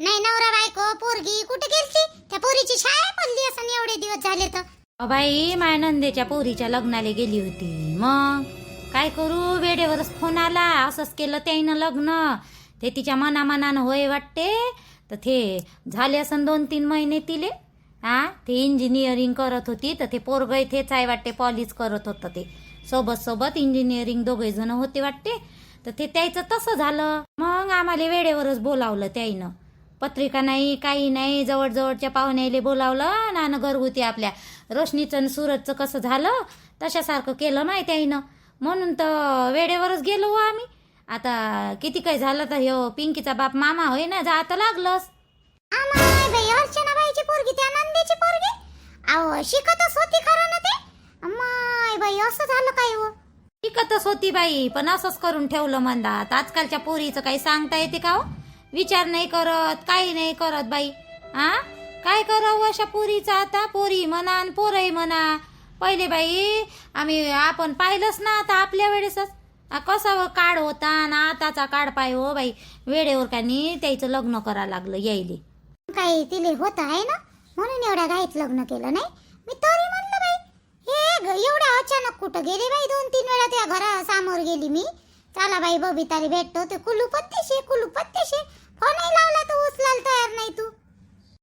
नाही नवरा बायको पोरगी कुठे गेलती? त्या पोरीची शाळा पडली असं एवढे दिवस झाले तर. अबाई माया माय नंदेच्या पोरीच्या लग्नाला गेली होती. मग? काय करू? वेळेवरच फोन आला. असंच केलं त्याईनं लग्न. ते तिच्या मनामनानं होय वाटते. तर ते झाले असं दोन तीन महिने तिले. हा ते इंजिनिअरिंग करत होती. तर ते पोरगय तेच आहे वाटते पॉलिश करत होतं ते. सोबत सोबत इंजिनिअरिंग दोघे जण होते वाटते. तर ते त्याचं तसं झालं. मग आम्हाला वेळेवरच बोलावलं त्याईनं. पत्रिका नाही काही नाही जवळजवळच्या पाहुण्याले बोलावलं नानं घरगुती आपल्या. रोशनीचं आणि सूरजचं कसं झालं? तशासारखं केलं नाही त्याईनं म्हणून तर वेळेवरच गेलो हो आम्ही. आता किती काय झालं तर ह्यो पिंकीचा बाप मामा होय ना जा आता लागलंच. आमाय बाई अर्चना बाईची पोरगी त्या नंदेची पोरगी? अहो शिकतच होती खरं ना ते. अम्माय बाई असं झालं काय हो? शिकतच होती बाई पण असंच करून ठेवलं म्हणतात. आजकालच्या पोरीचं काही सांगता येते का हो? विचार नाही करत काही नाही करत बाई. आ? काय करावं अशा पोरीचा आता? पोरी म्हणा पोरही म्हणा. पहिले बाई आम्ही आपण पाहिलंच ना आता आपल्या वेळेसच. कसा काळ होता ना आताचा काळ पाय हो बाई. वेळेवर का नाही त्याचं लग्न करा लागलं यायले. काही तिले होत आहे ना? म्हणून एवढ्या घाईत लग्न केलं नाही. मी तरी म्हणलं बाई हे एवढ्या अचानक कुठं गेले बाई? दोन तीन वेळा त्या घरा सामोर गेली मी. चला बाई बबिताला भेटतो. ते कुलू पत्तीशे हो, फोनही लावला तर उचलायला तयार नाही तू.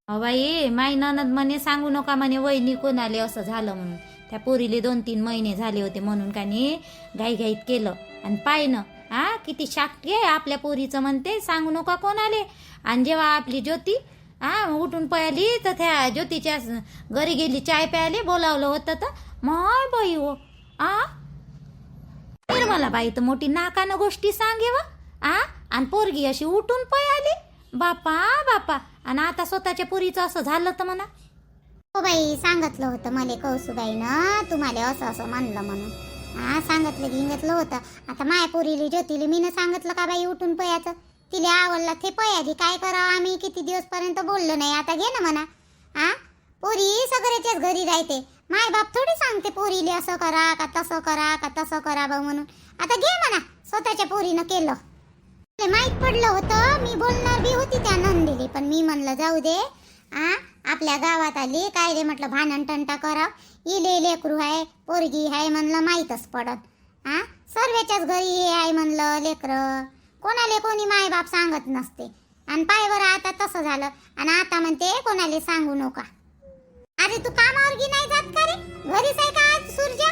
अहो बाई माई ननद म्हणे सांगू नका म्हणे वहिनी कोणाले असं झालं म्हणून. त्या पोरीले दोन तीन महिने झाले होते म्हणून का नाही घाईघाईत केलं. आणि पाहिनं हा किती शाक्य आहे आपल्या पोरीचं म्हणते सांगू नका कोणाले आणि जेव्हा आपली ज्योती हा उठून पळाली तर त्या ज्योतीच्या घरी गेली चाय प्यायले बोलावलं होतं तर माय बाई हो आ. निर्मला बाई तर मोठी नाकानं गोष्टी सांगे व आ. आणि पोरगी अशी उठून आली. बापा बापा. आणि आता स्वतःच्या पुरीचं असं झालं तर म्हणा. हो बाई सांगितलं होतं मला कौसुबाईनं तुम्हाला असं असं म्हणलं म्हणून. हा सांगितलं गिंगतलं होतं. आता माया पोरीली ज्योतीली मीनं सांगितलं का बाई उठून पयाचं? तिला आवडलं ते पयाली. काय करावं आम्ही किती दिवसपर्यंत बोललो नाही. आता घे ना म्हणा. हा? पोरी सगळ्याच्याच घरी राहते माय बाप थोडी सांगते पोरीले असं करा का तसं करा का तसं करा बा म्हणून. आता घे म्हणा. स्वतःच्या पोरीनं केलं. ते माहीत पडलं होतं. मी बोलणार बी होती त्या नंदीली पण मी म्हणलं जाऊ दे आ आपल्या गावात आली काय रे म्हटलं भांडण टंटा करा. इले लेकरू आहे पोरगी आहे म्हणलं माहीतच पडत. आ सर्वेच्याच घरी हे आहे म्हणलं लेकरं. कोणाले कोणी माय बाप सांगत नसते. आणि पाय बरं आता तसं झालं. आणि आता म्हणते कोणाले सांगू नका. अरे तू कामावर गी नाही जात का रे? घरीच आहे का आज सूर्या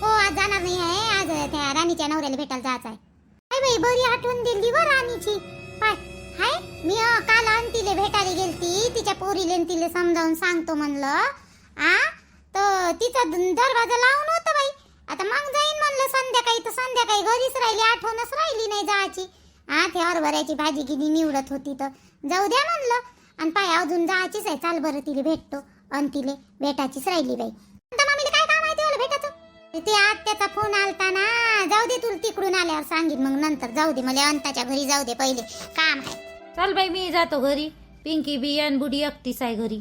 हो आज जाणार नाही आहे. आज त्या राणीच्या नवऱ्याला भेटायला जायचं आहे काय बाई बरी आठवण दिली व राणीची. पाय हाय मी अ, काल अंतीले भेटायला गेलती तिच्या पोरीले न तिले समजावून सांगतो म्हणलं. आ? तर तिचा द- दरवाजा लावून होता बाई. आता मग जाईन म्हणलं संध्याकाळी तर संध्याकाळी घरीच राहिली आठवणच राहिली नाही जायची. हा ते हरभऱ्याची भाजी किती निवडत होती तर. जाऊ द्या म्हणलं. आणि पाय अजून जायचीच आहे चाल बरं तिले भेटतो. अंतीले भेटायचीच राहिली बाई. ते आत्याचा फोन आलता ना जाऊ दे तुला तिकडून आल्यावर सांगीन. मग नंतर जाऊ दे. मला अंताच्या घरी जाऊ दे पहिले. काम आहे. चल बाई मी जातो घरी. पिंकी बियान बुडी एकटीच आहे घरी.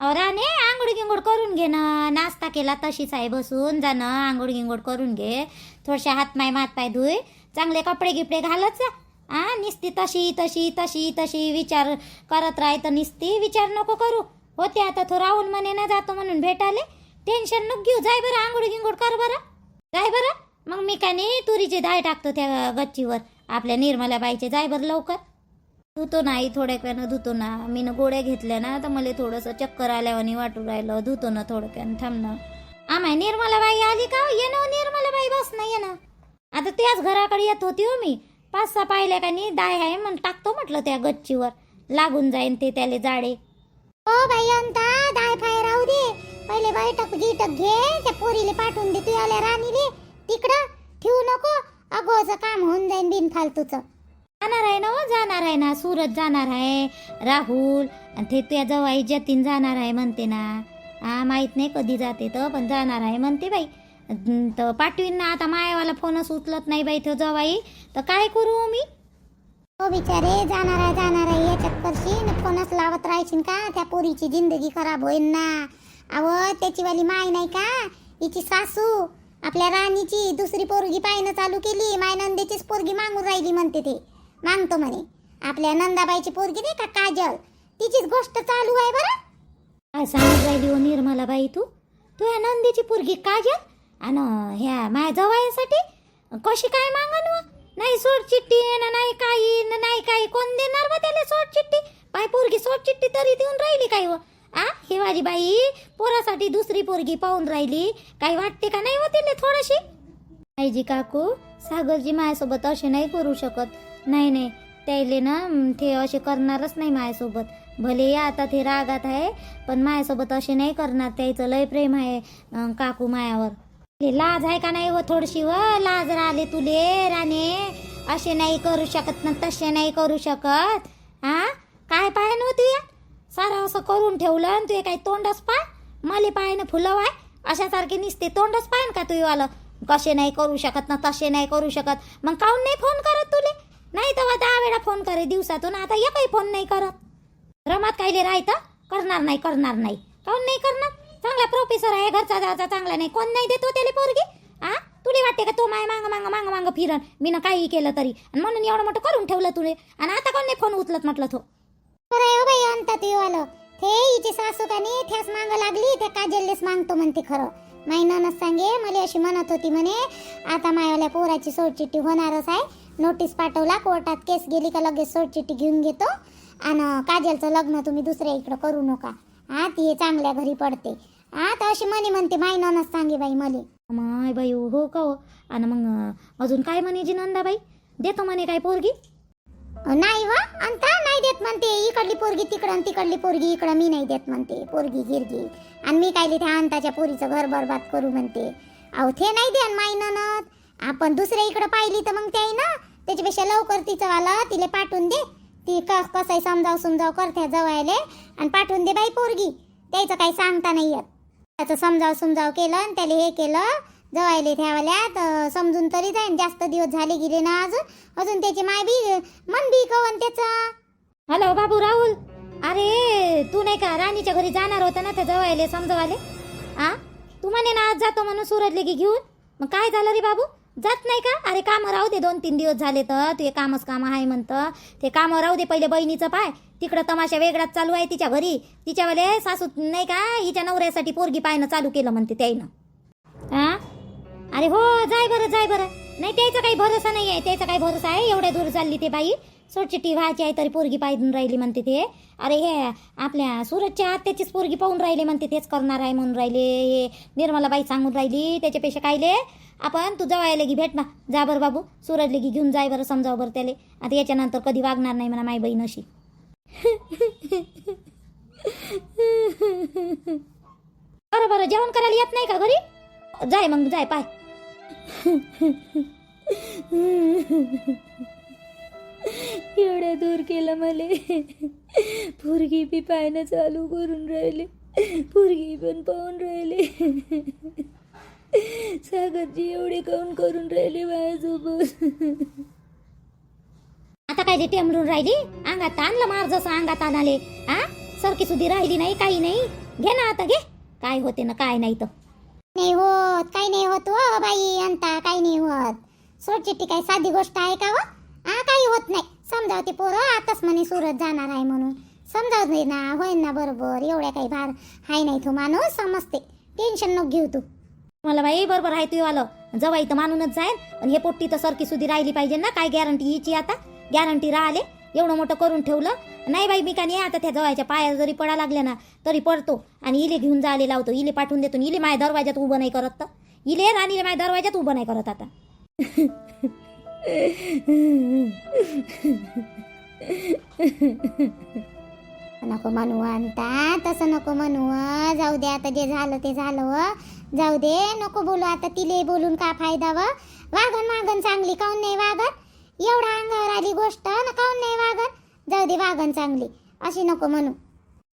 अहो राणे आंघोळ गिंगोड करून घे ना. नाश्ता केला तशीच आहे बसून. जाणं आंघोळ गिंगोड करून घे. थोडशा हातमाय मातपाय धुय. चांगले कपडे गिपडे घालत जा. आ निस्ती तशी तशी तशी तशी विचार करत राहायचं निस्ती. विचार नको करू. होते आता तो राहुल म्हणे ना जातो म्हणून भेटाले. टेन्शन नको घेऊ. जाय बरं आंघोळ गिंगोळ कर बरं. जाय बरं. मग मी काय नाही तुरीची दाय टाकतो त्या गच्चीवर. आपल्या निर्मला बाईचे. जाय बरं लवकर. धुतो नाही थोड्या वेळानं धुतो ना. मी ना गोळ्या घेतल्या ना तर मला थोडंसं चक्कर आल्यावानी वाटू राहिलं. धुतो ना थोडं वेळानं थांबणं आम्हा निर्मला बाई आली का? ये ना हो निर्मला बाई बस ना ये ना. आता त्याच घराकडे येत होती हो मी. पाच सहा पाहिल्या का नाही दाय आहे मग टाकतो म्हटलं त्या गच्चीवर. लागून जाईन ते त्याले जाडे. ओ बाई अंता दाय फाय राहू दे. पहिले बैठक गिटक घे त्या पोरीले पाठवून दे तू आल्या राणीले. तिकडं ठेवू नको अगोच काम होऊन जाईन बिन फालतूचं जाणार आहे ना हो जाणार आहे ना. सूरज जाणार आहे राहुल आणि ते त्या जवाई जतीन जाणार आहे म्हणते ना. हा माहीत नाही कधी जाते तर पण जाणार आहे म्हणते बाई. तर पाठवीन ना आता मायावाला फोनच उचलत नाही बाई तो जवाई. तर काय करू मी? हो बिचारे जाणार आहे जाणार आहे याच्यात करशील फोनच लावत राहायची का? त्या पोरीची जिंदगी खराब होईल ना. अव त्याची वाली माय नाही का? हिची सासू आपल्या राणीची दुसरी पोरगी पाहणं चालू केली माय नंदेचीच पोरगी मागून राहिली म्हणते ते. मागतो म्हणे. आपल्या नंदाबाईची पोरगी नाही का काजल? तिचीच गोष्ट चालू आहे बरं. काय सांगत राहिली हो निर्मला बाई तू? तू ह्या नंदीची पोरगी काजल? आणि ह्या माझ्या जवायासाठी कशी काय मागन व नाही सोड चिठ्ठी न नाही काही न नाही काही. कोण देणार व त्याला सोड चिठ्ठी? पाय पोरगी सोड चिठ्ठी तरी देऊन राहिली काय व आ? हे माझी बाई पोरासाठी दुसरी पोरगी पाहून राहिली. काही वाटते का नाही हो व तिला थोडीशी? आईजी काकू सागरजी माझ्यासोबत असे नाही करू शकत. नाही नाही त्याले ना ते असे करणारच नाही माझ्यासोबत भले आता ते रागात आहे पण माझ्यासोबत असे नाही करणार. त्याचं लय प्रेम आहे काकू मायावर. लाज आहे का नाही व थोडीशी व? लाज राहिले तुले राणे. असे नाही करू शकत ना तसे नाही करू शकत. हा काय पाहिजे नव्हती हो या सारं असं करून ठेवलं आणि तुझे काही तोंडच पाय. मले पायानं फुलं वाय अशासारखे निसते तोंडच पाय का तू वालं? कसे नाही करू शकत ना तसे नाही करू शकत. मग काऊन नाही फोन करत तुले? नाही तर दहा वेळा फोन करे दिवसातून आता एकही फोन नाही करत. रमात कायले राहतं करणार नाही करणार नाही. काऊन नाही करणार? चांगला प्रोफेसर आहे घरचा जायचा चांगला नाही. कोण नाही देतो हो त्याला पोरगी? आ? तुले वाटते का तो माय मांग मांग मांग मांग फिरन? मी काही केलं तरी. आणि म्हणून एवढं मोठं करून ठेवलं तुले. आणि आता कोण नाही फोन उचलत म्हटलं तो हो? बरं आहे हो बाई अंतात आलं ते हिची सासू का नाही त्याच मांग लागली त्या काजललेच मागतो म्हणते खरं. माई ननस सांगे मला अशी म्हणत होती म्हणे आता मायावाल्या पोराची सोडचिठ्ठी होणारच आहे. नोटीस पाठवला कोर्टात केस गेली का लगेच सोडचिठ्ठी घेऊन घेतो. आणि काजलचं लग्न तुम्ही दुसऱ्या इकडं करू नका. हा ती हे चांगल्या घरी पडते. हा तर अशी म्हणे म्हणते माई सांगे बाई मले. माय बाई हो का हो? आणि मग अजून काय म्हणे जी नंदाबाई देतो म्हणे काय पोरगी? नाही व अंता नाही देत म्हणते. इकडली पोरगी तिकडं आणि तिकडली पोरगी इकडं मी नाही देत म्हणते. पोरगी गिरगी. आणि मी काय त्या अंताच्या पोरीचं घर बरबाद करू म्हणते. अहो ते नाही दे माई ननद आपण दुसऱ्या इकडं पाहिली तर मग ते आहे ना त्याच्यापेक्षा लवकर तिचं आलं तिला पाठवून दे. ती कसं कसंही समजाव समजाव करते जवळले आणि पाठवून दे बाई पोरगी. त्याचं काही सांगता नाही येत. त्याचं समजाव समजाव केलं आणि त्याला हे केलं जवायले ठेवल्या तर समजून तरी जाईन. जास्त दिवस झाले गेले ना अजून. अजून त्याची माय बी मन बी कवन त्याचा. हॅलो बाबू राहुल. अरे तू नाही का राणीच्या घरी जाणार होता ना त्या जवायले समजवाले? आ? तू म्हणे ना आज जातो म्हणून सुरजले की घेऊन. मग काय झालं रे बाबू? जात नाही का? अरे कामं राहू दे दोन तीन दिवस झाले तर. तुझे कामच काम आहे म्हणतं. ते कामं राहू दे पहिले बहिणीचं पाय. तिकडं तमाशा वेगळाच चालू आहे तिच्या घरी. तिच्यावाले सासू नाही का हिच्या नवऱ्यासाठी पोरगी पायनं चालू केलं म्हणते त्याईनं. हां अरे हो जाय बरं जाय बरं. नाही त्याचा काही भरोसा नाही आहे त्याचा काही भरोसा आहे. एवढ्या दूर चालली ते बाई. सोडचिट्टी व्हायची आहे तरी पोरगी पाहिजे राहिली म्हणते ते. अरे हे आपल्या सूरजच्या आत्याचीच पोरगी पाहून राहिले म्हणते तेच करणार आहे म्हणून राहिले. हे निर्मला बाई सांगून राहिली त्याच्यापेक्षा कायले आपण तू जवळ की भेट ना. जा बरं बाबू. सूरज लेगी घेऊन जाय बरं समजाव बरं त्याले. आता याच्यानंतर कधी वागणार नाही म्हणा माई बहीण अशी. बरं बरं. जेवण करायला येत नाही का घरी? जाय मग जाय पाय. एवढ्या दूर केलं मले. पोरगी बी पायनं चालू करून राहिले. पोरगी पण पाहून राहिले. सागरजी एवढे काऊन करून राहिले माझ्यासोबत? आता काय देते अमरून राहिली? अंगात आणलं मार जसं अंगात आणाले. आ? सरकी सुधी राहिली नाही काही नाही. घे ना आता घे. काय होते ना काय नाही तर. नाही होत काही नाही होत हो बाई अंता काही नाही होत. सोडचिट्टी काही साधी गोष्ट आहे का हो? हा काही होत नाही. समजावते पोरं आताच म्हणे सुरत जाणार आहे म्हणून. समजावत नाही ना होईन ना बरोबर एवढ्या काही भार हाय नाही तो माणूस समजते. टेन्शन नको घेऊ तू. मला बाई बरोबर आहे तू आलं जवाई तर मानूनच जाईल आणि हे पोट्टी तर सरकी सुधी राहिली पाहिजे ना काय गॅरंटी हिची आता? गॅरंटी राहिले. एवढं मोठं करून ठेवलं. नाही बाई मी का नाही आता त्या जवळच्या पाया जरी पडा लागल्या ना तरी पडतो. आणि इले घेऊन जायला लावतो. इले पाठवून देतो इले माझ्या दरवाजात उभं नाही करत तर. इले राणीले माझ्या दरवाजात उभं नाही करत आता. नको म्हणू आणता तसं नको म्हणू जाऊ दे आता जे झालं ते झालं व जाऊ दे नको बोलू आता तिले बोलून का फायदा व वागण वागण चांगली काऊन नाही वागत? एवढा अंगावर आली गोष्ट ना काऊन नाही वागत? जाऊ दे वागण चांगली. अशी नको म्हणू.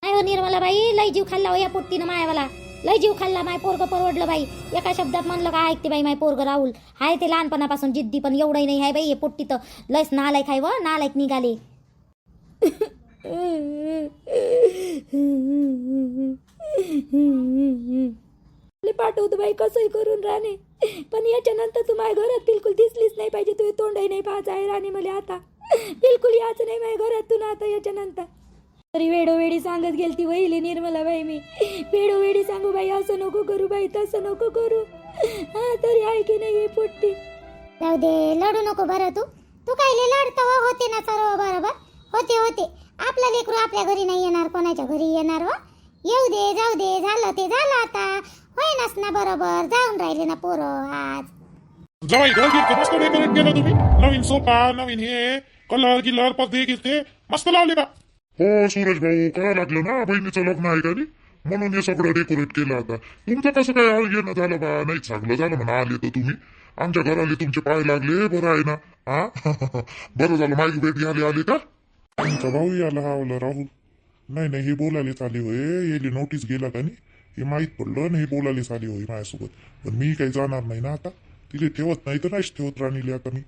नाही हो निर्मला बाई? लय जीव खाल्ला हो या पोट्टीनं मायावाला. लय जीव खाल्ला माय पोरग परवडलं बाई. एका शब्दात म्हणलं का ऐकते बाई माय पोरग राहुल. हाय ते लहानपणापासून जिद्दी पण एवढंही नाही आहे बाई हे पोट्टी तर लयच नालायक आहे व नालायक निघाले. पाठवतो बाई कसंही करून राणे पण याच्यानंतर तू माझ्या घरात बिलकुल दिसलीच नाही पाहिजे. तुझे तोंडही नाही पाहायचं आहे राणे मला आता. बिलकुल याच नाही माझ्या घरात घरातून आता याच्यानंतर. तरी वेळोवेळी सांगत गेलती वहिली निर्मला बाई मी. वेळोवेळी सांगू बाई असं नको करू बाई तसं नको करू. हा तरी आहे की नाही ही पोट्टी? जाऊ दे लढू नको बरं तू. तू काय लढतो हो, होते ना सर्व बरोबर? होते होते. आपलं लेकरू आपल्या घरी नाही येणार कोणाच्या घरी येणार व येऊ दे जाऊ दे झालं ते झालं आता. होईनच ना बरोबर. जाऊन राहिले ना पोरं आज. जवाई घर गिरते मस्त डेकोरेट केलं तुम्ही. नवीन सोफा नवीन हे कलर गिलर पदे गिरते मस्त लावले का हो सूरज भाऊ करा लागलं ना? बहिणीचं लग्न आहे का नाही म्हणून हे सगळं डेकोरेट केलं आता. तुमचं कसं काय येणं झालं बा? नाही चांगलं झालं म्हणा. आले तर तुम्ही. आमच्या घराले तुमचे पाय लागले. बरं आहे ना? हा? बरं झालं. माझी भेट घ्यायला आली का? आमचा भाऊ याला हावला राहुल नाही नाही हे बोलायलाच आले होय. येली नोटीस गेला का नाही हे माहीत पडलं आणि हे बोलायलाच साली होय माझ्यासोबत पण मी काही जाणार नाही ना आता. तिथे ठेवत नाही तर नाहीच ठेवत राणीले आता मी.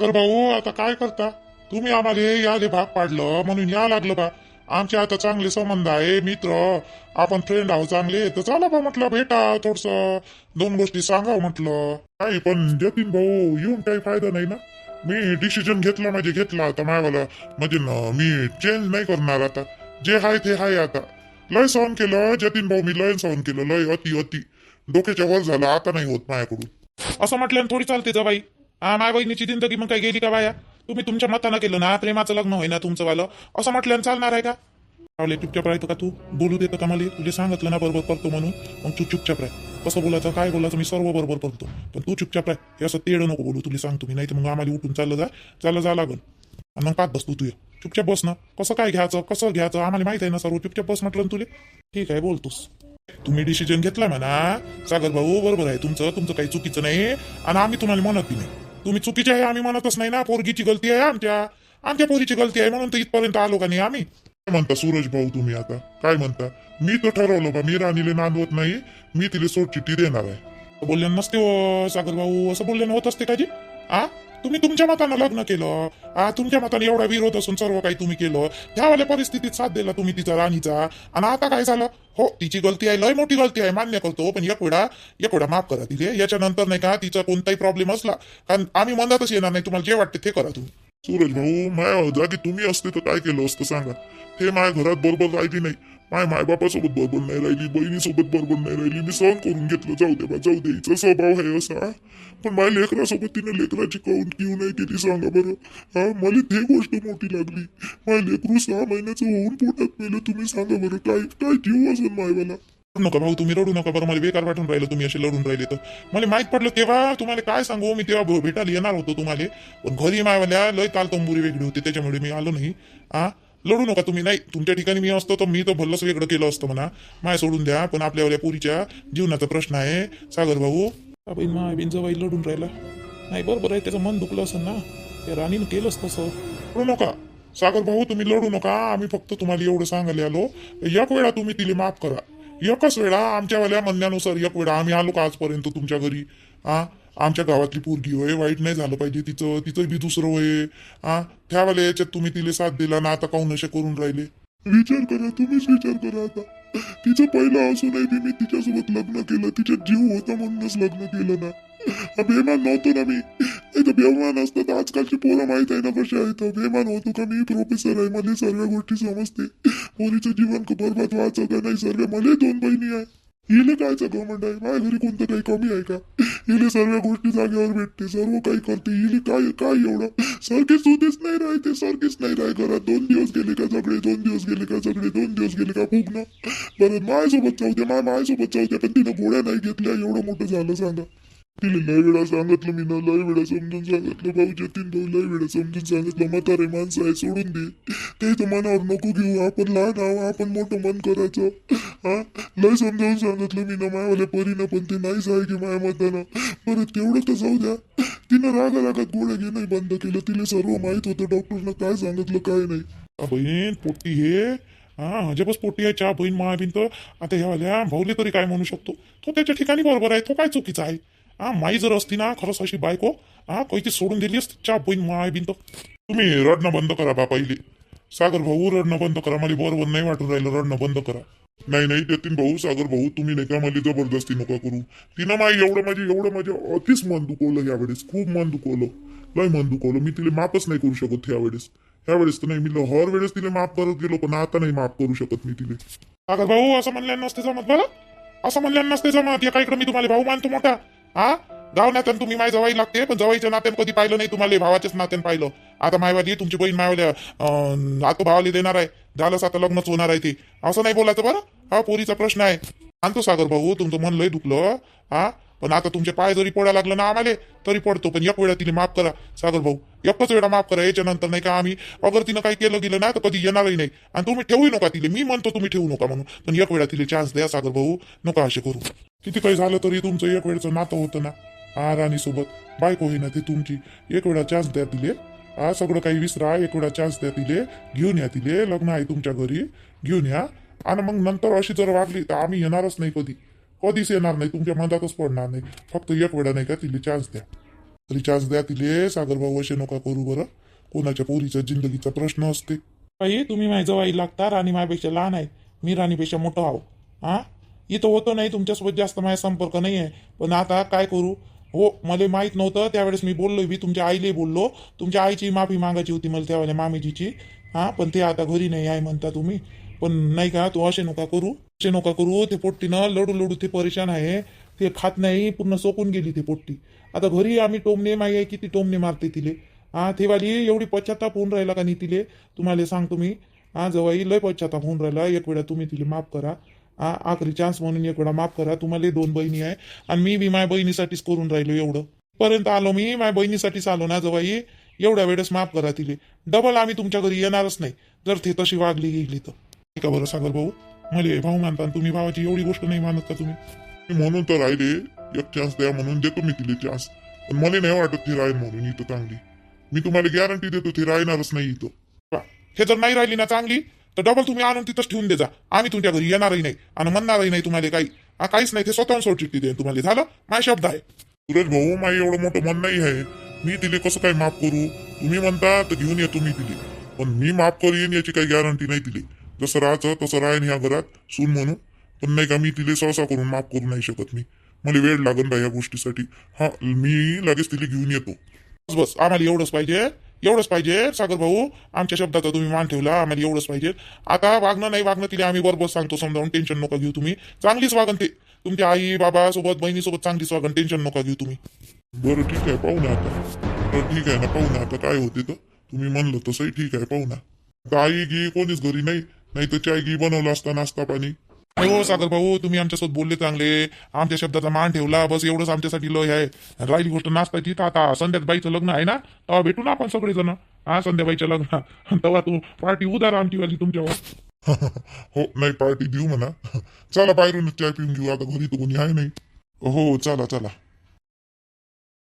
तर भाऊ आता काय करता? तुम्ही आम्हाला याले भाग पाडलं म्हणून या लागलं बा. आमचे आता चांगले संबंध आहे मित्र. आपण फ्रेंड आहोत चांगले तर चला बा म्हटलं भेटा थोडस. दोन गोष्टी सांगा म्हटलं. नाही पण जतीन भाऊ येऊन काही फायदा नाही ना. मी डिसिजन घेतला म्हणजे घेतला आता मायवाला. म्हणजे मी चेंज नाही करणार आता. जे आहे ते आहे आता. लय सहन केलं जतीन भाऊ मी लय सहन केलं लय अति अति. डोक्याच्या वर झालं आता नाही होत माझ्याकडून. असं म्हटल्यानं थोडी चालते जा बाई. हा माय बहिणीची जिंदगी मग काय गेली का बाया? तुम्ही तुमच्या मतानं केलं ना प्रेमाचं लग्न होईना तुमचं वालं. असं म्हटल्यानं चालणार आहे का? रावले चुपचाप राहतो का तू? बोलू देतं का मला तुला सांगितलं ना बरोबर करतो म्हणून. मग तू चुपचाप राह. कसं बोलायचं काय बोलायचं मी सर्व बरोबर करतो. पण तू चुपचाप राह. हे असं तेड नको बोलू तुला सांगतो मी. नाही तर मग आम्हाला उठून चाललं जा. चाललं जा लागल. आणि मग पाच बस तू तुझ्या चुपचाप बस ना. कसं काय घ्यायचं? कसं घ्यायचं? आम्हाला माहीत आहे ना सर्व चुपचाप बस म्हटलं तुले. ठीक आहे बोलतोस. तुम्ही डिसिजन घेतला म्हणा. सागर भाऊ बरोबर आहे. तुमचं तुमचं काही चुकीचं नाही. आणि आम्ही तुम्हाला म्हणत बी नाही. तुम्ही चुकीचे आहे आम्ही म्हणतच नाही ना. पोरगीची गलती आहे आमच्या. आमच्या पोरीची गलती आहे म्हणून तर इथपर्यंत आलो का नाही आम्ही? काय म्हणता सूरज भाऊ तुम्ही आता? काय म्हणता? मी तर ठरवलं बा मी राणीले नांदवत नाही. मी तिला सोडचिठ्ठी देणार आहे. बोलले नसते हो सागर भाऊ. असं बोलल्यानं होत असते का जी? आ? तुम्ही तुमच्या मतानं लग्न केलं. आ तुमच्या मताने एवढा विरोध असून सर्व काही तुम्ही केलं. त्यावाल्या परिस्थितीत साथ दिला तुम्ही तिचा राणीचा. आणि आता काय झालं? हो तिची गलती आहे लय मोठी गलती आहे मान्य करतो पण एक वेळा एक वेळा माफ करा तिथे याच्यानंतर नाही का तिचा कोणताही प्रॉब्लेम असला कारण आम्ही मनातच येणार नाही तुम्हाला जे वाटते ते करा तुम्ही. सूरज भाऊ माझ्या जागी तुम्ही असते तर काय केलं असतं सांगा? हे माया घरात बरोबर राहिली नाही. माय मायबापासोबत बरोबर नाही राहिली बहिणीसोबत बरोबर नाही राहिली. मी सहन करून घेतलं. जाऊ दे बा जाऊ दे. हिचा स्वभाव आहे असा. पण माझ्या लेकरासोबत तिने लेकराची काउंट घेऊ नाही केली सांगा बरं? हा मला ते गोष्ट मोठी लागली. माझ्या लेकरू सहा महिन्याचं होऊन पोटात मेलं. तुम्ही सांगा बरं काय काय जीव असेल मायबाला रडू नका भाऊ तुम्ही रडू नका बरं मला बेकार वाटून राहिलं तुम्ही असे लढून राहिले तर. मला माहीत पडलं तेव्हा तुम्हाला काय सांगू मी तेव्हा भेटायला येणार होतो तुम्हाला. पण घरी मायवाल्या लय काल तंबुरी वेगळी होती त्याच्यामुळे मी आलो नाही. आ? लढू नका तुम्ही नाही तुमच्या ठिकाणी मी असतो तर मी तर भल्लच वेगळं केलं असतं म्हणा. माय सोडून द्या पण आपल्या पुरीच्या जीवनाचा प्रश्न आहे. सागर भाऊ बाई माय बिन जवाई लढून राहिला. नाही बरोबर आहे त्याचं मन दुखलं असं ना त्या राणीनं केलंच तसं. रडू नका. सागर भाऊ तुम्ही लढू नका आम्ही फक्त तुम्हाला एवढं सांगायला आलो. एक वेळा तुम्ही तिला माफ करा. एकच वेळा आमच्यावाल्या म्हणण्यानुसार एक वेळा आम्ही आलो का आजपर्यंत तुमच्या घरी? हा आमच्या गावातली पोरगी होय वाईट नाही झालं पाहिजे तिचं तिचं बी दुसरं होय. हा त्यावाल्या याच्यात तुम्ही तिला साथ दिला ना आता काहून असे करून राहिले? विचार करा तुम्हीच विचार करा आता. तिचं पहिलं असूनही बी मी तिच्यासोबत लग्न केलं तिच्यात जीव होता म्हणूनच लग्न केलं ना. हा बेमान नव्हतो ना मी. नाही तर बेमान असतात आजकालची पोरं माहीत आहे ना कशी आहेत. बेमान होतो का मी? प्रोफेसर आहे. मला सर्व गोष्टी समजते. पोरीचं जीवन बरबाद व्हायचं का नाही सर्व? मला दोन बहिणी आहे. हिले कायचं गवर्नमेंट आहे? माझ्या घरी कोणतं काही कमी आहे का? हिले सर्व गोष्टी जागेवर भेटते. सर्व काही करते. हिले काय काय एवढं? सारखे सुधीच नाही राहते. सारखेच नाही राह घरात दोन दिवस गेले का सगळे दोन दिवस गेले का सगळे दोन दिवस गेले का फुगणं? बरं माझ्यासोबत जाऊ दे माझ्या माझ्यासोबत जाऊ दे पण तिनं गोळ्या नाही घेतल्या. एवढं मोठं झालं सांगा. तिला लय वेळा सांगितलं मी ना लय वेळा समजून सांगितलं भाऊ जतीन भाऊ लय वेळा समजून सांगितलं म्हातारे माणसं आहे सोडून दे. ते तर मनावर नको घेऊ आपण लहान आहो आपण मोठं मन करायचं. हा? लय समजावून सांगितलं मी ना मायावाल्या परीनं पण ते नाहीच आहे की माया मतानं. बरं तेवढं तर जाऊ द्या. तिनं रागा रागात गोळ्या घेणं बंद केलं तिला सर्व माहीत होतं डॉक्टरनं काय सांगितलं काय नाही. बहीण पोटी हे. हा हजबच पोटी आहे चहा बहीण महाबीन तर. आता ह्या भाऊले तरी काय म्हणू शकतो? तो त्याच्या ठिकाणी बरोबर आहे तो काय चुकीचा आहे? हा माई जर असती ना खरंच अशी बायको हा कैची सोडून दिली असती चा बहीण बिन तर तुम्ही रडणं बंद करा बा पहिले सागर भाऊ रडणं बंद करा मला बरोबर नाही वाटून राहिलं रडणं बंद करा नाही नाही त्यातील भाऊ सागर भाऊ तुम्ही नाही का मला जबरदस्ती नका करू तिनं माई एवढं माझे एवढं माझे अतिच मन दुखवलं यावेळेस खूप मन दुखवलं लय मन दुखवलं मी तिला माफच नाही करू शकत यावेळेस ह्यावेळेस तर नाही मी हर वेळेस तिला माफ करत गेलो पण आता नाही माफ करू शकत मी तिला सागर भाऊ असं म्हणल्या नसते जमत बरं असं म्हणल्या नसते जमत या काही मी तुम्हाला भाऊ मानतो मोठा हा? गाव नात्यान तुम्ही माय जवाई लागते पण जवाईच्या नात्यान कधी पाहिलं नाही तुम्हाला भावाच्याच नात्यान पाहिलं. आता मायवाली तुमची बहीण मायवाल्या आता भावाला देणार आहे. झालंच आता लग्नच होणार आहे ते. असं नाही बोलायचं बरं? हा पोरीचा प्रश्न आहे. आणतो सागर भाऊ तुमचं मन लय दुखलं हा? पण आता तुमचे पाय जरी पोडा लागलं ना आम्हाला तरी पडतो पण एक वेळा तिने माफ करा. सागर भाऊ एकच वेळा माफ करा याच्यानंतर नाही का आम्ही अगर तिनं काही केलं गेलं ना तर कधी येणारही नाही. आणि तुम्ही ठेवू नका तिले. मी म्हणतो तुम्ही ठेवू नका म्हणून. पण एक वेळा तिला चान्स द्या सागर भाऊ. नका असे करू. किती काही झालं तरी तुमचं एक वेळचं नातं होतं ना. आ राणीसोबत. बायको होईना ती तुमची. एक वेळा चान्स द्या तिले. आ सगळं काही विसरा. एक वेळा चान्स द्या तिले. घेऊन या तिले. लग्न आहे तुमच्या घरी. घेऊन या. आणि मग नंतर अशी जर वागली तर आम्ही येणारच नाही कधी. कधीच येणार नाही. तुमच्या मनातच पडणार नाही. फक्त एक वेळा नाही का तिले चान्स द्या. तरी चान्स द्या तिले. सागरभाऊ असे नका करू बरं. कोणाच्या पोरीचा जिंदगीचा प्रश्न असते. बाई तुम्ही माझ्या जवाई लागता. राणी माझ्यापेक्षा लहान आहे. मी राणीपेक्षा मोठं आहो हा? इथं होतं नाही तुमच्यासोबत जास्त माझा संपर्क नाही आहे पण आता काय करू? हो मला माहीत नव्हतं त्यावेळेस मी बोललो मी तुमच्या आईलाही बोललो. तुमच्या आईची माफी मागायची होती मला त्यावेळेला मामीजीची. हां पण ते आता घरी नाही आहे म्हणता तुम्ही. पण नाही का तू असे नका करू असे नका करू. ते पोट्टीनं लडू लडू ते परेशान आहे. ते खात नाही पूर्ण सोकून गेली ती पोट्टी. आता घरी आम्ही टोमणे माई आहे किती टोमणे मारते तिले. हा ते वाली एवढी पश्चाताप होऊन राहिला का नाही तिले? तुम्हाला सांगतो मी. हा जवाई लय पश्चाताप होऊन राहिला. एक वेळा तुम्ही तिला माफ करा. आखरी चान्स म्हणून एक वेळा माफ करा तुम्हाला दोन बहिणी आहे आणि मी बी माझ्या बहिणीसाठीच करून राहिलो एवढं. पर्यंत आलो मी माझ्या बहिणीसाठीच आलो ना जवाई एवढ्या वेळेस माफ करा तिले. डबल आम्ही तुमच्या घरी येणारच नाही. जर ते तशी वागली गेली तर. का बरं सागर भाऊ. मला भाऊ मानता तुम्ही भावाची एवढी गोष्ट नाही मानत का तुम्ही? म्हणून तर राहिले एक चान्स द्या म्हणून देतो मी तिला चान्स पण मला नाही वाटत ती राहील म्हणून इथं चांगली. मी तुम्हाला गॅरंटी देतो ती राहणारच नाही इथं. हे जर नाही राहिली ना चांगली तर डबल तुम्ही आणून तिथंच ठेवून द्या आम्ही तुमच्या घरी येणारही नाही आणि म्हणणारही नाही तुम्हाला काही. हा काहीच नाही ते स्वतःहून सोडचिट्टी देईन तुम्हाला. झालं? माझा शब्द आहे. सुरेश भाऊ माझं एवढं मोठं मन नाही आहे. मी तिले कसं काय माफ करू? तुम्ही म्हणता तर घेऊन येतो मी तिले. पण मी माफ करीन याची काही गॅरंटी नाही तिले. जसं राहायचं तसं राहीन ह्या घरात सून म्हणून. पण नाही का मी तिले सहसा करून माफ करू नाही शकत मी. मला वेळ लागन बा या गोष्टीसाठी. हा मी लगेच तिला घेऊन येतो. बस बस. आम्हाला एवढंच पाहिजे. एवढंच पाहिजे सागर भाऊ. आमच्या शब्दाचा तुम्ही मान ठेवला आम्हाला एवढंच पाहिजे. आता वागणं नाही वागणं तिला आम्ही बरोबर सांगतो समजावून टेन्शन नका घेऊ तुम्ही. चांगलीच वागण ते. तुमच्या आई बाबा सोबत बहिणीसोबत चांगलीच वागण टेन्शन नका घेऊ तुम्ही. बरं ठीक आहे पाहू ना आता. बरं ठीक आहे ना पाहू ना आता काय होते तर. तुम्ही म्हणलं तसंही ठीक आहे पाहू ना. आता आई गी कोणीच घरी नाही नाही तर चाय गी बनवलं असता नाश्ता पाणी. नाही हो सागर भाऊ तुम्ही आमच्यासोबत बोलले चांगले. आमच्या शब्दाचा मान ठेवला बस एवढंच आमच्यासाठी लय आहे. राहिली गोष्ट नाचताची तर आता. संध्याबाईचं लग्न आहे ना? तेव्हा भेटू ना आपण सगळेजण? हा संध्याबाईच्या लग्न. तेव्हा तू पार्टी उदार आमची वाली तुमच्यावर. हो नाही पार्टी देऊ म्हणा. चला बाहेरून चाय पिऊन घेऊ. आता घरी तर कोणी आहे नाही. हो चला चला.